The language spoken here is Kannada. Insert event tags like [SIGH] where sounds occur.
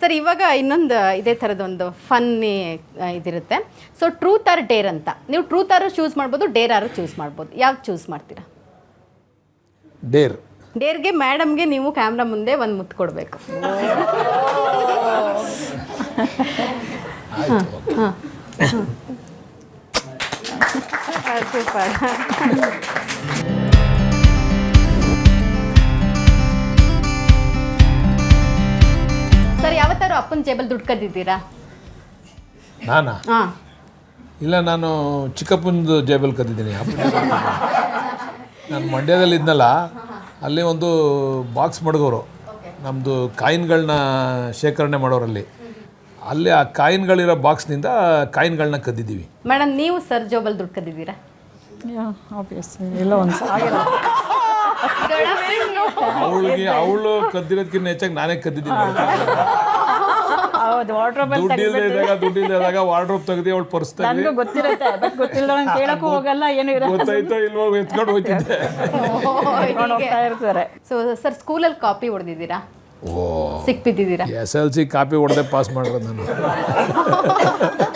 ಸರ್ ಇವಾಗ ಇನ್ನೊಂದು ಇದೇ ಥರದೊಂದು ಫನ್ನಿ ಇದಿರುತ್ತೆ. ಸೊ ಟ್ರೂತ್ ಆರ್ ಡೇರ್ ಅಂತ. ನೀವು ಟ್ರೂತ್ ಆರು ಚೂಸ್ ಮಾಡ್ಬೋದು ಡೇರ್ ಆರು ಚೂಸ್ ಮಾಡ್ಬೋದು. ಯಾವ್ದು ಚೂಸ್ ಮಾಡ್ತೀರಾ? ಡೇರ್ ಡೇರ್ಗೆ ಮೇಡಮ್ಗೆ ನೀವು ಕ್ಯಾಮ್ರಾ ಮುಂದೆ ಒಂದು ಮುತ್ತು ಕೊಡಬೇಕು. ಸೂಪರ್. ಅಪ್ಪನ ಜೇಬಲ್ ದುಡ್ಡು ಕದ್ದಿದ್ದೀರಾ? ನಾನಾ? ಹಾಂ. ಇಲ್ಲ ನಾನು ಚಿಕ್ಕಪ್ಪಂದು ಜೇಬಲ್ ಕದ್ದಿದ್ದೀನಿ. ಅಪ್ಪನ ನಾನು ಮಂಡ್ಯದಲ್ಲಿ ಇದ್ನಲ್ಲ ಅಲ್ಲಿ ಒಂದು ಬಾಕ್ಸ್ ಮಡಗೋರು. ನಮ್ಮದು ಕಾಯಿನ್ಗಳನ್ನ ಶೇಖರಣೆ ಮಾಡೋರಲ್ಲಿ. ಅಲ್ಲಿ ಆ ಕಾಯಿನ್ಗಳಿರೋ ಬಾಕ್ಸ್ನಿಂದ ಕಾಯಿನ್ಗಳನ್ನ ಕದ್ದಿದ್ದೀವಿ. ಮೇಡಮ್ ನೀವು ಸರ್ ಜೇಬಲ್ ದುಡ್ಡು ಕದ್ದಿದ್ದೀರಾ? ಆಬ್ವಿಯಸ್ ಇಲ್ಲ ಒಂದು ಅವಳಿಗೆ ಅವಳು ಕದ್ದಿರೋದಕ್ಕಿಂತ ಹೆಚ್ಚಾಗಿ ನಾನೇ ಕದ್ದಿದ್ದೀನಿ. ಹೌದು ವಾರ್ಡ್ರೋಬ್ ದುಡ್ಡು ಇಲ್ಲದೆ ಇದ್ದಾಗ ದುಡ್ಡು ಇಲ್ಲದೆ ವಾರ್ಡ್ರೋಬ್ ತೆಗ್ದು ಅವಳು ಪರ್ಸ್ ನನಗೂ ಗೊತ್ತಿರುತ್ತೆ ಬಟ್ ಗೊತ್ತಿಲ್ಲ ನಂಗೆ ಕೇಳಕ್ಕೂ ಹೋಗಲ್ಲ ಏನು ಇರಲ್ಲ. ಗೊತ್ತಾಯ್ತೋ ಇಲ್ವೋ ಎತ್ಕೊಂಡು ಹೋಗ್ತಿದ್ದೆ ಕರ್ಕೊಂಡು ಹೋಗ್ತಾ ಇರ್ತಾರೆ. ಸೊ ಸರ್ ಸ್ಕೂಲಲ್ಲಿ ಕಾಪಿ ಹೊಡೆದಿದ್ದೀರಾ? ಓ. ಸಿಕ್ ಬಿದ್ದಿದ್ದೀರಾ ಎಸ್ ಎಲ್ ಸಿ ಕಾಪಿ ಹೊಡೆದೇ ಪಾಸ್ ಮಾಡಿರೋದು ನಾನು. [LAUGHS]